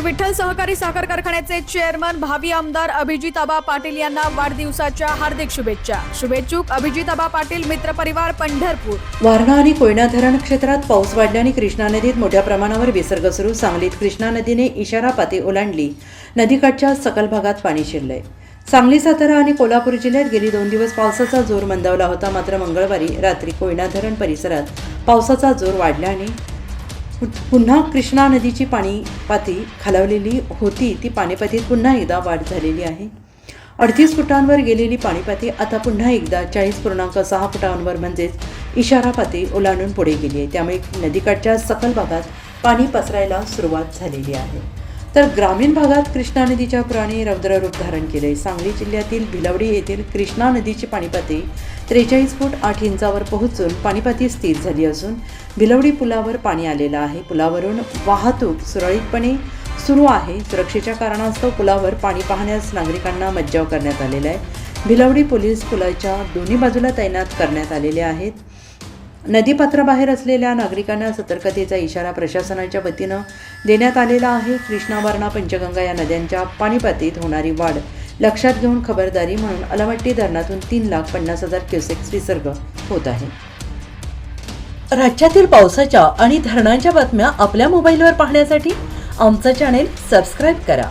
श्री विठ्ठल सहकारी साखर कारखान्याचे चेअरमन भावी आमदार अभिजित आबा पाटील यांना वाढदिवसाच्या हार्दिक शुभेच्छा. शुभेच्छुक अभिजित आबा पाटील मित्र परिवार पंढरपूर. वारणा आणि कोयना धरण क्षेत्रात पाऊस वाढल्याने कृष्णा नदीत मोठ्या प्रमाणावर विसर्ग सुरू सांगलीत कृष्णा नदीने इशारा पाती ओलांडली. नदीकाठच्या सकल भागात पाणी शिरलंय. सांगली सातारा आणि कोल्हापूर जिल्ह्यात गेली दोन दिवस पावसाचा जोर मंदावला होता मात्र मंगळवारी रात्री कोयना धरण परिसरात पावसाचा जोर वाढल्याने पुन्हा कृष्णा नदीची पाणी पाती खालावलेली होती. ती पाणीपातीत पुन्हा एकदा वाढ झालेली आहे. अडतीस फुटांवर गेलेली पाणीपाती आता पुन्हा एकदा चाळीस पूर्णांक सहा फुटांवर म्हणजेच इशारा पाती ओलांडून पुढे गेली आहे. त्यामुळे नदीकाठच्या सकल भागात पाणी पसरायला सुरुवात झालेली आहे. तर ग्रामीण भागात कृष्णा नदीच्या पुराने रौद्ररूप धारण केले सांगली जिल्ह्यातील भिलवडी येथील कृष्णा नदीची पाणीपाती त्रेचाळीस फूट आठ इंचावर पोहोचून पाणीपाती स्थिर झाली असून भिलवडी पुलावर पाणी आलेलं आहे. पुलावरून वाहतूक सुरळीतपणे सुरू आहे. सुरक्षेच्या कारणास्तव पुलावर पाणी पाहण्यास नागरिकांना मज्जाव करण्यात आलेला आहे. भिलवडी पोलीस पुलाच्या दोन्ही बाजूला तैनात करण्यात आलेले आहेत. नदीपात्राबाहेर असलेल्या नागरिकांना सतर्कतेचा इशारा प्रशासनाच्या वतीनं देण्यात आलेला आहे. कृष्णा वारणा पंचगंगा या नद्यांच्या पाणीपातीत होणारी वाढ लक्षात घेऊन खबरदारी म्हणून अलमट्टी धरणातून तीन लाख पन्नास हजार क्युसेक्स विसर्ग होत आहे. राज्यातील पावसाच्या आणि धरणांच्या बातम्या आपल्या मोबाईलवर पाहण्यासाठी आमचं चॅनेल सबस्क्राईब करा.